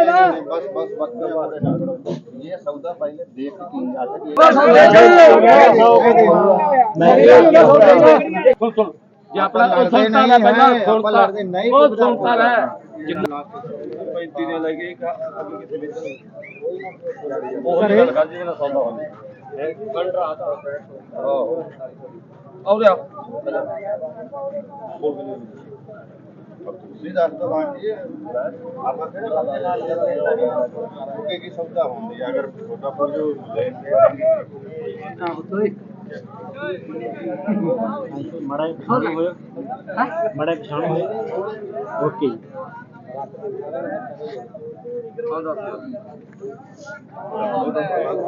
बस बस वक्त ये सौदा पहले देख के किन जाता कि ਸੁਣ ਸੁਣ ਜੇ ਆਪਣਾ ਉਹ ਸੁਣਤਾ ਲੈ ਪਹਿਲਾਂ ਸੁਣਤਾ ਉਹ ਸੁਣਤਾ ਲੈ ਜਿੰਨਾ 35 ਨੇ ਲੈ ਕੇ ਅੱਗੇ ਕਿਤੇ ਵੇਚਣੇ ਉਹ ਨਹੀਂ ਗੱਲ ਕਰ ਜਿਹਦੇ ਨਾਲ ਸੌਦਾ ਹੁੰਦਾ ਹੈ ਕੰਡ ਰਾਤ ਆਹ ਆਉ ਲਿਆ ਬੋਲ ਤੁਸੀਂ ਦੱਸ ਦੋ ਬਾਣ ਜੀ। ਆਪਾਂ ਕਿਹੜੇ ਬੰਦੇ ਨਾਲ ਗੱਲ ਕਰਨੀ ਹੈ ਕੀ ਸੌਦਾ ਹੁੰਦੀ ਹੈ ਅਗਰ ਤੁਹਾਡਾ ਕੋਈ ਜੋ ਲੈਣ ਦੇਣ ਨਾ ਹੋ ਤੋ ਇੱਕ ਮੜਾ ਪਛਾਣ ਹੋਇਆ। ਹਾਂ? ਮੜਾ ਪਛਾਣ ਹੋਇਆ। ਓਕੇ। ਹਾਂ ਦੱਸ ਦਿਓ।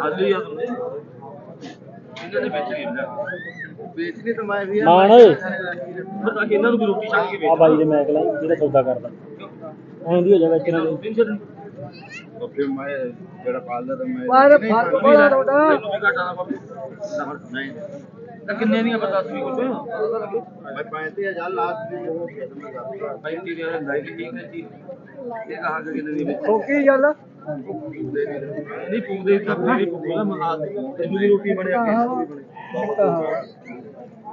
ਅੱਜ ਹੀ ਆ। ਤੁਮਨੇ ਇਹਨਾਂ ਨੇ ਵੇਚ ਲਈ ਬਣਾ ਵੇਚਣੀ ਤਾਂ ਮੈਂ ਵੀ ਆ ਮਾਣ ਓਏ। ਪਤਾ ਕਿ ਇਹਨਾਂ ਨੂੰ ਵੀ ਰੋਟੀ ਛੱਡ ਕੇ ਆ ਬਾਈ ਦੇ ਮੈਂ ਕਲਾ ਜਿਹੜਾ ਸੌਦਾ ਕਰਦਾ। ਆਉਂਦੀ ਹੋ ਜਾਵੇ ਇੱਕ ਨਾ ਕੋਈ। ਤਾਂ ਫਿਰ ਮੈਂ ਜਿਹੜਾ ਪਾਲਦਾ ਤਾਂ ਮੈਂ ਪਰ ਫ਼ਰਕ ਬੜਾ ਤੁਹਾਡਾ ਤੈਨੂੰ ਵੀ ਘਾਟਾ ਨਾ ਪਵੇ। ਨਹੀਂ ਤਾਂ ਕਿੰਨੇ ਦੀਆਂ ਬਰਦਾਸ਼ਤ ਵੀ ਕਰਦੇ? ਹੋ ਮੈਂ 35000 ਲਾਸਟ ਦੀ ਉਹ ਖਤਮ ਕਰਦਾ। ਭਾਈ ਕੀ ਦੇ ਰਹੇ ਠੀਕ ਹੈ ਜੀ? ਇਹ ਕਹਾ ਕਿ ਕਿੰਨੇ ਦੀ ਵੇਚੀ? ਠੋਕੀ ਗੱਲ ਨਹੀਂ ਪੂਦੇ ਤਾਂ ਪੂਰੀ ਪੂਰਾ ਮਹਾਤ ਤੈਨੂੰ ਦੀ ਰੋਟੀ ਬਣਿਆ ਕੇ। ਹਾਂ।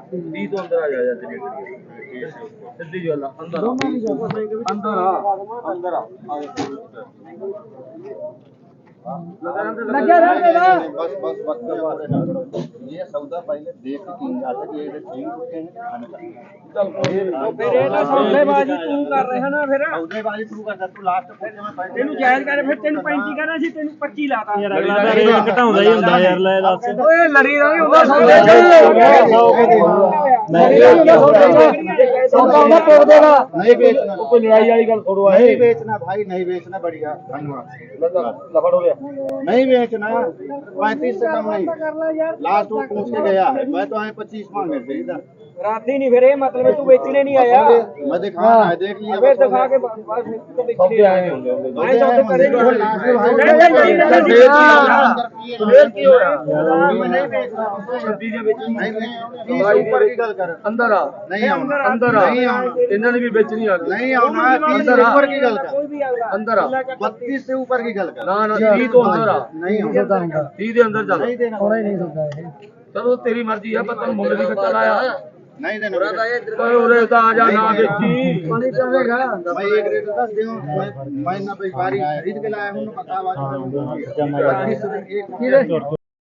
20 ਤੋਂ ਅੰਦਰ ਆ ਜਾ ਜਾਂਦੇ ਨੇ ਸਿੱਧੀ ਗੱਲ ਆ ਅੰਦਰ ਆ। ਅੰਦਰ ਆ ਅੰਦਰ ਆ। ਲੱਗਿਆ ਰਹਿਣ ਦੇ ਨਾ बस बस वक्त में पूरे ना करो ये सौदा पहले देख के किन जाता कि ये ठीक रुके हैं खाने का ਫਿਰ ਇਹ ਤਾਂ ਸੌਦੇਬਾਜ਼ੀ ਤੂੰ ਕਰ ਰਿਹਾ ਨਾ ਫਿਰ सौदेबाजी शुरू कर तू लास्ट पूछे मैं पैसे ਤੈਨੂੰ ਜਾਇਜ਼ ਕਰ ਫਿਰ ਤੈਨੂੰ 35 ਕਹਿੰਦਾ ਸੀ ਤੈਨੂੰ 25 ਲਾਤਾ ਯਾਰ ਅਗਲਾ ਤਾਂ ਰੇਟ ਘਟਾਉਂਦਾ ਹੀ ਹੁੰਦਾ ਯਾਰ ਲੈ ਦੱਸ ਓਏ ਲੜੀ ਦਾ ਹੁੰਦਾ ਸੌਦੇ ਚ ਸੌਦਾ ਹੁੰਦਾ ਤੋੜ ਦੇਗਾ नहीं बेचना ਕੋਈ ਲੜਾਈ ਵਾਲੀ ਗੱਲ ਛੋੜੋ नहीं बेचना भाई नहीं बेचना बढ़िया धन्यवाद ਲਫੜ ਹੋ ਗਿਆ नहीं बेचना पैंतीस से कम नहीं लास्ट वो पूछ के गया है मैं तो आए पच्चीस मांगे थे इधर राती नहीं फिर मतलब तू बेचने नहीं आया मैं दिखा देख दिखा के बस तो बेचने आए अंदर आ नहीं अंदर आ इन्होंने भी बेचनी आ नहीं अंदर ऊपर की गल अंदर आ 32 से ऊपर की गल ना ना 30 तो अंदर आ नहीं अंदर थोड़ा ही नहीं सकता चलो तेरी मर्ज़ी है पता तुम की की चलाया नहीं देना ਓਏ ਉਰੇ ਤਾਂ ਆ ਜਾ ਨਾ ਵੇਚੀ ਪਾਣੀ ਪਵੇਗਾ मैं एक रेट दस दूं मैं मैं ना व्यापारी खरीद के लाया हूँ ना पता बत्तीस से एक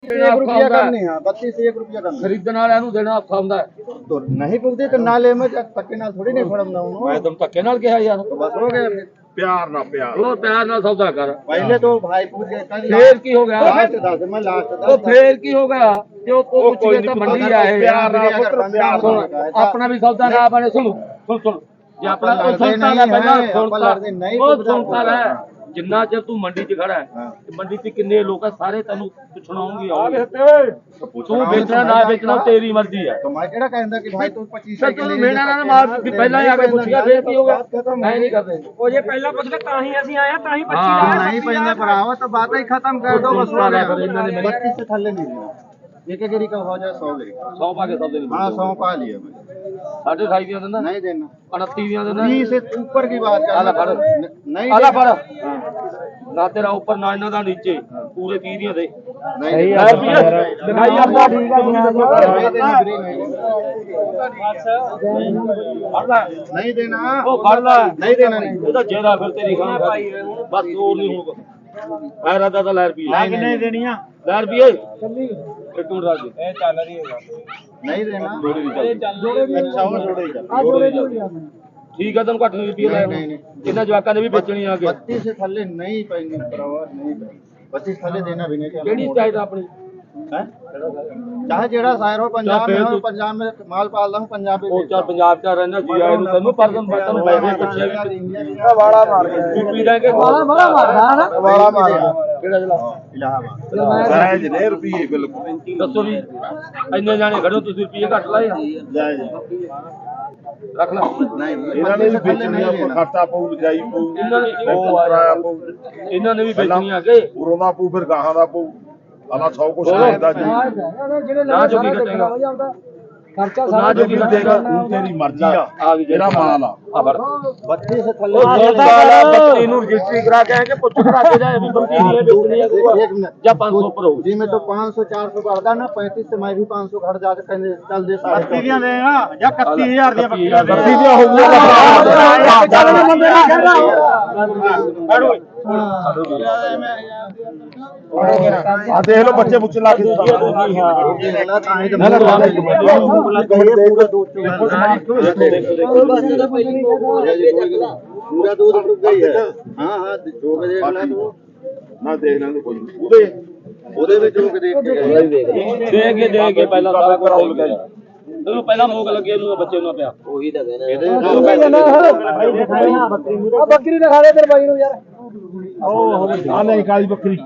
एक रुपया कम नहीं है बत्तीस से एक रुपया कम ਖਰੀਦਣ ਵਾਲਿਆਂ ਨੂੰ ਦੇਣਾ ਔਖਾ ਹੁੰਦਾ ਹੈ। तो नहीं पुगते तो नाले में पक्के नाल थोड़ी नहीं फोड़म ना ਮੈਂ ਤੈਨੂੰ ਧੱਕੇ ਨਾਲ ਕਿਹਾ ਯਾਰ तो बस हो गया फिर ਪਿਆਰ ਨਾਲ ਪਿਆਰ ਉਹ ਪਿਆਰ ਨਾਲ ਸੌਦਾ ਕਰ पहले तो भाई पूछ गए कल ਫੇਰ ਕੀ ਹੋ ਗਿਆ लास्ट दस मैं लास्ट ਉਹ दस ਫੇਰ ਕੀ ਹੋ ਗਿਆ ਤੇ ਉਹ ਉਹ ਪੁੱਛ ਕੇ ਤਾਂ ਮੰਡੀ ਆਏ ਪਿਆਰ ਨਾਲ ਪੁੱਤਰ ਪਿਆਰ ਸੁਣ, ਨਾਲ ਆਪਣਾ ਵੀ ਸੌਦਾ ਨਾ ਬਣੇ ਸੁਣ ਸੁਣ ਸੁਣ ਜੇ ਆਪਣਾ ਉਹ ਲੜਦੇ ਸੁਣਤਾ ਨਹੀਂ ਲੈ ਪਹਿਲਾਂ ਹੈ, ਆਪਾਂ ਸੁਣਤਾ ਲੜਦੇ ਨਹੀਂ, ਉਹ ਪੁੱਛਦਾ ਸੁਣਤਾ ਲੈ ਜਿੰਨਾ ਚਿਰ ਤੂੰ ਮੰਡੀ 'ਚ ਖੜਾ ਹੈ ਹਾਂ। ਤੇ ਮੰਡੀ 'ਚ ਕਿੰਨੇ ਲੋਕ ਆ ਸਾਰੇ ਤੈਨੂੰ ਸੁਣਾਉਂਗੇ ਆਉਣਗੇ ਤੂੰ ਵੇਚਣਾ ਨਾ ਵੇਚਣਾ ਉਹ ਤੇਰੀ ਮਰਜ਼ੀ ਹੈ तो मैं केड़ा कहंदा कि भाई तू 25 ਸਰ ਤੂੰ ਮੇਣਾ ਨਾ ਮਾਰ ਵੀ ਪਹਿਲਾਂ ਹੀ ਆ ਕੇ ਪੁੱਛਿਆ ਫੇਰ ਕੀ ਹੋਗਾ ਐ ਨਹੀਂ ਕਰਦੇ ਉਹ ਜੇ ਪਹਿਲਾਂ ਪੁੱਛਦਾ ਤਾਂ ਹੀ ਅਸੀਂ ਆਇਆ ਤਾਂ ਹੀ 25 ਹਾਂ, ਲਾਇਆ नहीं पैंदा पर आओ तो बात ही खत्म कर दो बस हो गया पर इन्होंने मेरी- 32 से थल्ले नहीं देना एक एक गिरी का हो जाए 100 गिरी का 100 ਪਾ ਕੇ ਸੌਦੇ ਨਹੀਂ हां 100 पा लिया मैं ਸਾਢੇ 28 ਦੀਆਂ ਦਿੰਦਾ नहीं देना 29 ਦੀਆਂ ਦਿੰਦਾ 20 से ऊपर की बात आला कर फड़। नहीं ਆਲਾ देना। ਫੜ ਨਾ ਤੇਰਾ ਉੱਪਰ ਨਾ ਇਹਨਾਂ ਦਾ ਨੀਚੇ ਪੂਰੇ 30 ਦੀਆਂ ਦੇ। ਸਹੀ ਆ ਯਾਰ ਦਿਖਾਈ ਆਪਣਾ ਠੀਕ ਆ ਜੀ ਨਹੀਂ। ਦੇਣਾ। ਉਹ ਫੜ ਲੈ। ਨਹੀਂ ਦੇਣਾ ਨਹੀਂ। ਇਹਦਾ ਜੇਰਾ ਫਿਰ ਤੇਰੀ ਖਾਂ ਬਸ ਹੋਰ ਨਹੀਂ ਹੋਊਗਾ। ਮੈਂ ਰਾਦਾ ਤਾਂ ਲੈ ਰੁਪਈਏ ਲੈ ਕਿੰਨੇ ਦੇਣੀਆਂ? ਲੈ ਰੁਪਈਏ ਇੱਕ ਮਿੰਟ ਰਾਜ। ਇਹ ਚੱਲ ਰਹੀ ਹੈ ਨਹੀਂ ਦੇਣਾ। ਜੋੜੇ ਵੀ ਅੱਛਾ ਉਹ ਜੋੜੇ ਹੀ ਚੱਲ ਜੋੜੇ ਹੀ ਠੀਕ ਆ ਤੈਨੂੰ ਘੱਟ ਨਹੀਂ ਰੁਪਈਏ ਲੈ नहीं, नहीं, ਇਹਨਾਂ ਜਵਾਕਾਂ ਨੇ ਵੀ ਵੇਚਣੀ ਆ ਕੇ 32 से थल्ले नहीं पाएंगे प्रवास नहीं पाएंगे 32 थल्ले देना भी नहीं चाहिए ਕਿਹੜੀ ਚਾਹੀਦਾ ਆਪਣੀ हैं? चाहे जेड़ा शायर हो पंजाब फिर में हो तू- पंजाब में माल पाल रहा हूँ पंजाब में ਉਹ बेचता ਚੱਲ हूँ। ਪੰਜਾਬ ਚ ਰਹਿੰਦਾ ਜੀ ਆਏ ਨੂੰ ਤੈਨੂੰ ਪਰਸਨ ਬਤਨ ਪੈਸੇ ਪੁੱਛਿਆ ਵੀ इंडिया वाला मार गया ਤੂੰ ਪੀ ਲੈ ਕੇ ਬੜਾ ਬੜਾ ਮਾਰਦਾ ਨਾ वाला मार गया ਕਿਹੜਾ ਜਲਾ इलाहाबाद ਜਾਇਜ਼ ਨੇ ਰੁਪਏ ਬਿਲਕੁਲ ਦੱਸੋ ਵੀ ਇੰਨੇ ਜਾਣੇ ਖੜੇ ਹੋ ਤੁਸੀਂ ਰੁਪਏ ਘੱਟ ਲਾਏ ਆ? जायज ਰੱਖ ਲੈ। ਇਹਨਾਂ ਨੇ ਵੀ ਵੇਚਣੀ ਆ ਖਾਤਾ ਪਊ ਲਜਾਈ ਪਊ ਇਹਨਾਂ ਨੇ ਉਹ ਕਰਾਇਆ ਪਊ। ਇਹਨਾਂ ਨੇ ਵੀ ਵੇਚਣੀ ਆ ਕੇ ਉਰੋਂ ਦਾ ਪਊ ਫਿਰ ਗਾਹਾਂ ਦਾ ਪਊ। ਆਲਾ 100 ਕੁਛ। ਲੈਂਦਾ ਜੀ। ਨਾ ਚੁੱਕੀ ਕੱਟੇਗਾ ਖਰਚਾ ਨਾ ਜੋ ਬਿੱਲ ਦੇਗਾ ਉਹ ਕਰਦਾ ਨਾ 35 ਤੇ ਮੈਂ ਵੀ 500 ਖੜ ਜਾ ਕੇ ਕਹਿੰਦੇ ਚੱਲ ਦੀਆਂ ਦੇਗਾ ਆ ਦੇਖ ਲਓ ਬੱਚੇ ਬੁੱਚੇ ਲਾ ਕੇ पूरा दूध रुक गई है हाँ हाँ दो बजे अगला तो ਨਾ ਦੇਖ ਲੈਂਦੇ ਕੋਈ ਨੀ। ਉਹਦੇ ਉਹਦੇ ਵਿੱਚ ਰੁਕ ਦੇਖ ਕੇ ਗਏ ਦੇ ਕੇ ਦੇ ਕੇ ਪਹਿਲਾਂ ਸਾਰਾ ਕੁਝ ਹੋ ਗਿਆ ਤੈਨੂੰ ਪਹਿਲਾਂ ਮੋਗ ਲੱਗੇ ਨੂੰ ਬੱਚੇ ਨੂੰ ਪਿਆ ਆ ਬੱਕਰੀ ਦਿਖਾ ਦੇ ਤੇਰੇ ਬਾਈ ਨੂੰ ਯਾਰ ਆ ਲੈ ਕਾਲੀ ਬੱਕਰੀ।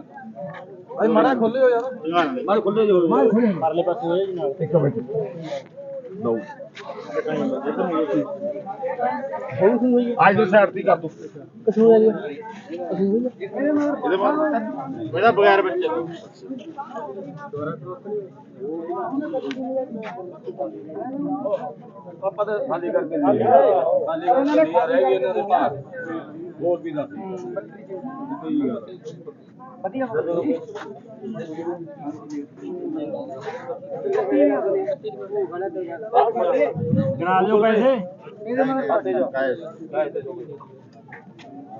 ਮਾਰ ਖੁੱਲੇ ਜੋ ਪਰਲੇ ਪਾਸੇ ਹੋਏ ਜੀ ਨਾਲ। ਇੱਕ ਮਿੰਟ। ਅੱਜ ਦੀ ਸਾਈਡ ਦੀ ਕਰ ਦੋ। ਕਸੂਰ ਹੈ ਜੀ ਇਹਦੇ ਬਾਅਦ ਇਹਦਾ ਬਗੈਰ ਬੱਚੇ ਤੋਂ। ਆਪਾਂ ਤਾਂ ਖਾਲੀ ਕਰਕੇ ਖਾਲੀ ਕਰਕੇ ਦੇ। ਰਹਿ ਇਹਨਾਂ ਦੇ ਭਾਰ। ਹੋਰ ਵੀ ਦੱਸ ਗਣਾ ਲਿਓ ਪੈਸੇ। ਆਪਣੇ ਦੇ ਦੇਣੇ ਦੇ ਦੇਣੇ ਆਪ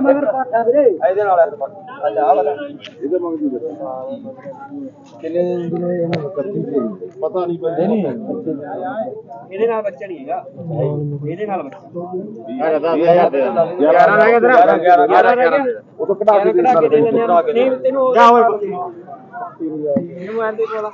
ਮਗਰ ਪਾਠਾ ਵੀਰੇ ਇਹਦੇ ਨਾਲ ਅੱਛਾ ਆ ਵਾਲਾ ਇਹਦੇ ਮਗਰ ਦੀ ਕਿੰਨੇ ਦਿਨ ਇਹਨੂੰ ਕੱਤੀ ਦੇ ਪਤਾ ਨਹੀਂ ਪੈਂਦੇ ਨਹੀਂ ਇਹਦੇ ਨਾਲ ਬੱਚਾ ਨਹੀਂ ਹੈਗਾ। ਇਹਦੇ ਨਾਲ ਬੱਚਾ। ਹੈਗਾ 10000 ਦੇ 11 ਰਹਿ ਗਿਆ ਤੇਰਾ 11 11 ਉਹ ਤੋਂ ਕਢਾ ਕੇ ਦੇ ਨਹੀਂ ਤੈਨੂੰ ਜਾ ਹੋਏ ਇਹਨੂੰ ਐਂ ਦੇ ਵਾਲਾ